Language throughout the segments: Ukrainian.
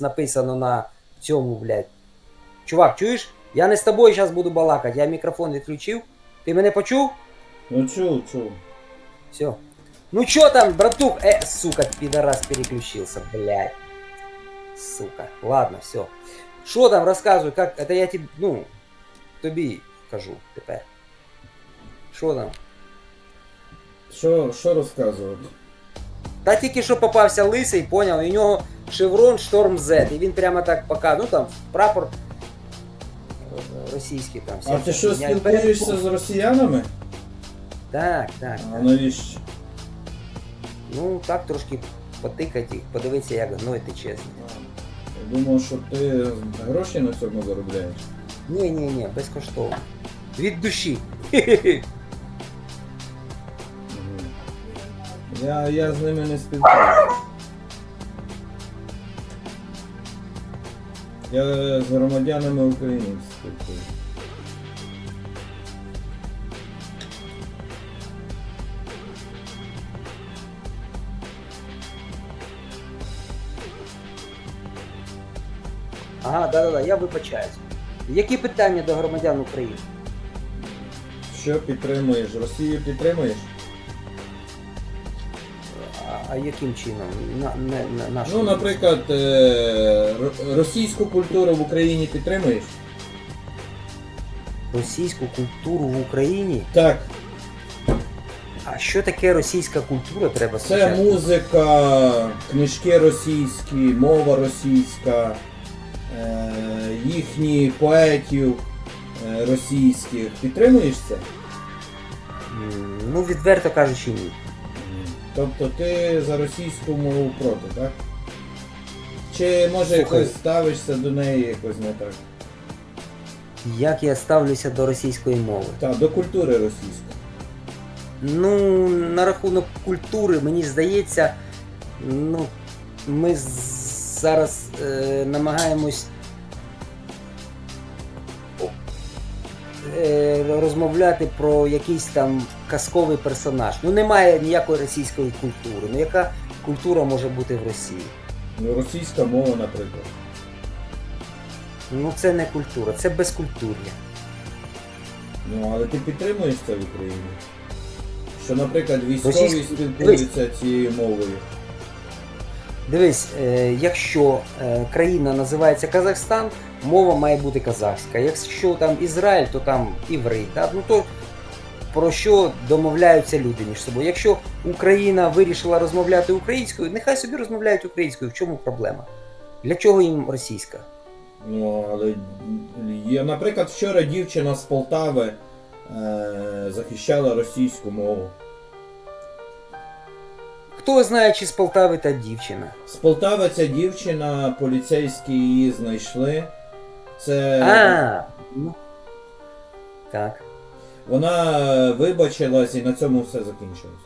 написано на цьому, блядь. Чувак, чуєш? Я не з тобою зараз буду балакати, я мікрофон відключив. Ти мене почув? Ну чув, чув. Все. Ну чё там, братух? Э, сука, пидорас переключился, блядь. Сука. Ладно, все. Что там, рассказывай, как... Это я тебе, ну, тобі кажу тепер. Що там? Що, що розказувати? Та тільки що попався лисий, поняв, і у нього шеврон Шторм Z. І він прямо так пока, ну там, прапор російський там. А ти що спілкуєшся з росіянами? Так, так. А так. навіщо? Ну, так трошки потикати їх, подивитися, як гной тече. Я думав, що ти гроші на цьому заробляєш. Ні, ні, ні, безкоштовно. Від душі. Я, я з ними не спілкуюся. Я з громадянами України спілкуюся. Ага, да-да-да, я вибачаюсь. Які питання до громадян України? Що підтримуєш? Росію підтримуєш? А, яким чином? На, не, на, нашу Ну, наприклад, е, ро- російську культуру в Україні підтримуєш? російську культуру в Україні. Так, А що таке російська культура? Треба це спочатку? музика, книжки російські, мова російська, е, їхні поетів е, російських. Підтримуєш це? М, Ну, відверто кажучи, ні. Тобто ти за російську мову проти, так? Чи може Слухай. якось ставишся до неї якось не так? Як я ставлюся до російської мови? Так, до культури російської. Ну, на рахунок культури, мені здається, ну, ми зараз е, намагаємось розмовляти про якийсь там казковий персонаж. Ну, немає ніякої російської культури. Ну, яка культура може бути в Росії? Ну, російська мова, наприклад. Ну, це не культура, це безкультур'я. Ну, але ти підтримуєш це в Україні? Що, наприклад, військові Російські- спілкуються цією мовою. Дивись, е, якщо е, країна називається Казахстан, мова має бути казахська. Якщо там Ізраїль, то там іврит. Да? Ну то про що домовляються люди між собою? Якщо Україна вирішила розмовляти українською, нехай собі розмовляють українською. В чому проблема? Для чого їм російська? Ну, але є, наприклад, вчора дівчина з Полтави е, захищала російську мову. Хто знає, чи з Полтави та дівчина? З Полтави ця дівчина, поліцейські її знайшли. Це А, ну так. вона вибачилась і на цьому все закінчилось.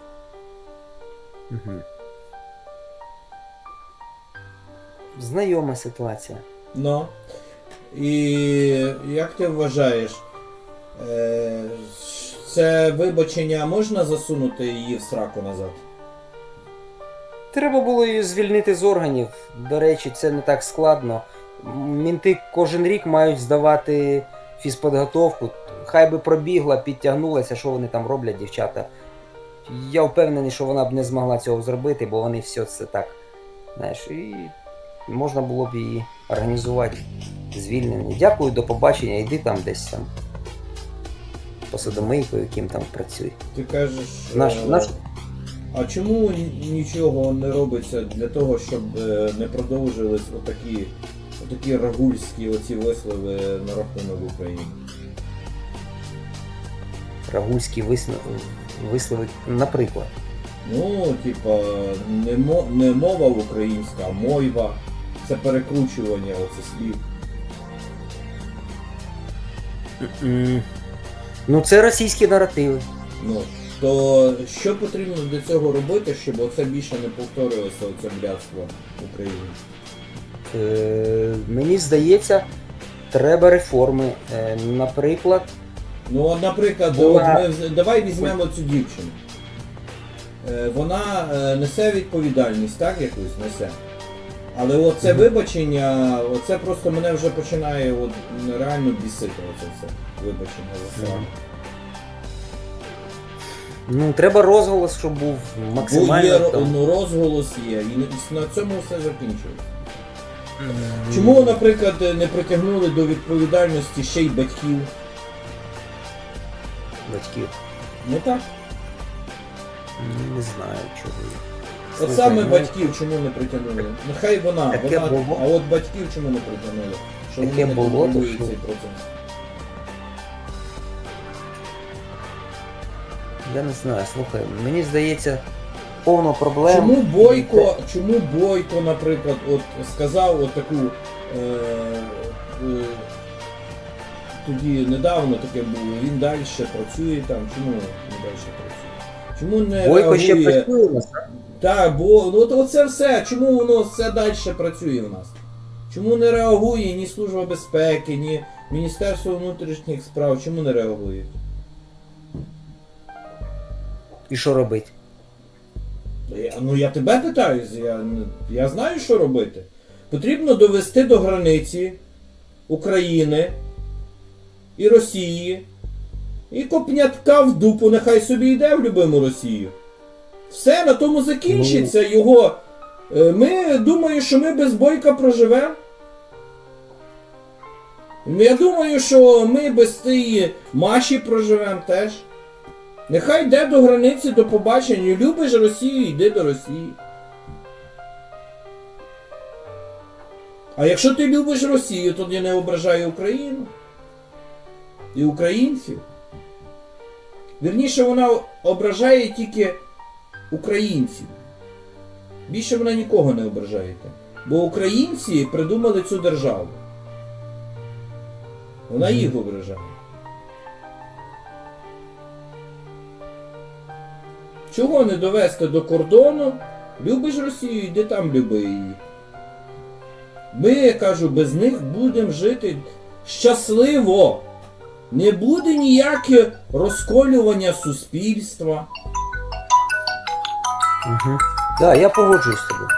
Угу. Знайома ситуація. Ну. І як ти вважаєш, е, це вибачення можна засунути її в сраку назад? Треба було її звільнити з органів. До речі, це не так складно. Мінти кожен рік мають здавати фізподготовку. Хай би пробігла, підтягнулася, що вони там роблять, дівчата. Я впевнений, що вона б не змогла цього зробити, бо вони все це так. Знаєш, і можна було б її організувати звільнення. Дякую, до побачення, йди там десь там. Посудомийкою, ким там працюй. Ти кажеш. Наш, е, наш А чому нічого не робиться для того, щоб е, не продовжились отакі, отакі рагульські оці вислови на рахунок України? Рагульський висновок висловить, наприклад. Ну, типа, не, мо, не мова українська, а мойва. Це перекручування оце слів. Ну, це російські наративи. Ну, то що потрібно для цього робити, щоб оце більше не повторювалося оце блядство в Україні? Е, мені здається, треба реформи. Е, наприклад, Ну, от, наприклад, Була- от ми, вз- давай візьмемо цю дівчину. Е, Вона е, несе відповідальність, так, якусь несе. Але оце вибачення, оце просто мене вже починає от, реально бісити оце все вибачення. оце. Мгм. Ну, треба розголос, щоб був Бо максимально. є там. ну, розголос є, і на- цьому все закінчується. М, Чому, наприклад, не притягнули до відповідальності ще й батьків? батьків? Ну так. Ну, Не знаю, чого. От Слухай, саме ну, батьків чому не притягнули? Нехай вона, Таке вона, було. а от батьків чому не притягнули? Що Таке вони не було, контролюють то що? цей процес. Я не знаю, слухай, мені здається, повно проблем. Чому Бойко, чому Бойко, наприклад, от сказав от таку е, е, тоді недавно таке було, він далі працює там, чому не далі працює? Чому не Бойко ще працює у нас? Так, бо ну от оце все, чому воно все далі працює в нас? Чому не реагує ні Служба безпеки, ні Міністерство внутрішніх справ, чому не реагує? І що робить? Я, ну я тебе питаюсь, я, я знаю, що робити. Потрібно довести до границі України і Росії. І копнятка в дупу, нехай собі йде в любиму Росію. Все, на тому закінчиться його. Е, Ми думаю, що ми без бойка проживемо. Ну, Я думаю, що ми без тієї Маші проживемо теж. Нехай йде до границі до побачення. Любиш Росію, йди до Росії. А якщо ти любиш Росію, тоді не ображай Україну. І українців. Вірніше, вона ображає тільки українців. Більше вона нікого не ображає. Бо українці придумали цю державу. Вона їх ображає. Чого не довести до кордону? Любиш Росію, йди там люби її. Ми, я кажу, без них будемо жити щасливо. Не буде ніяке розколювання суспільства. Угу. Так, да, я погоджуюсь з тобою.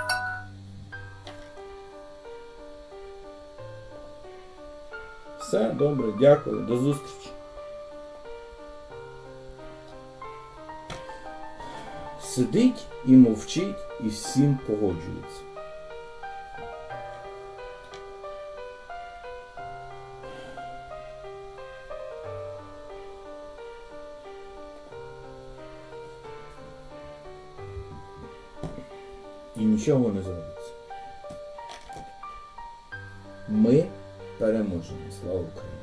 Все, добре, дякую, до зустрічі. Сидить і мовчить, і всім погоджується. І нічого не зробиться. Ми переможемо. Слава Україні!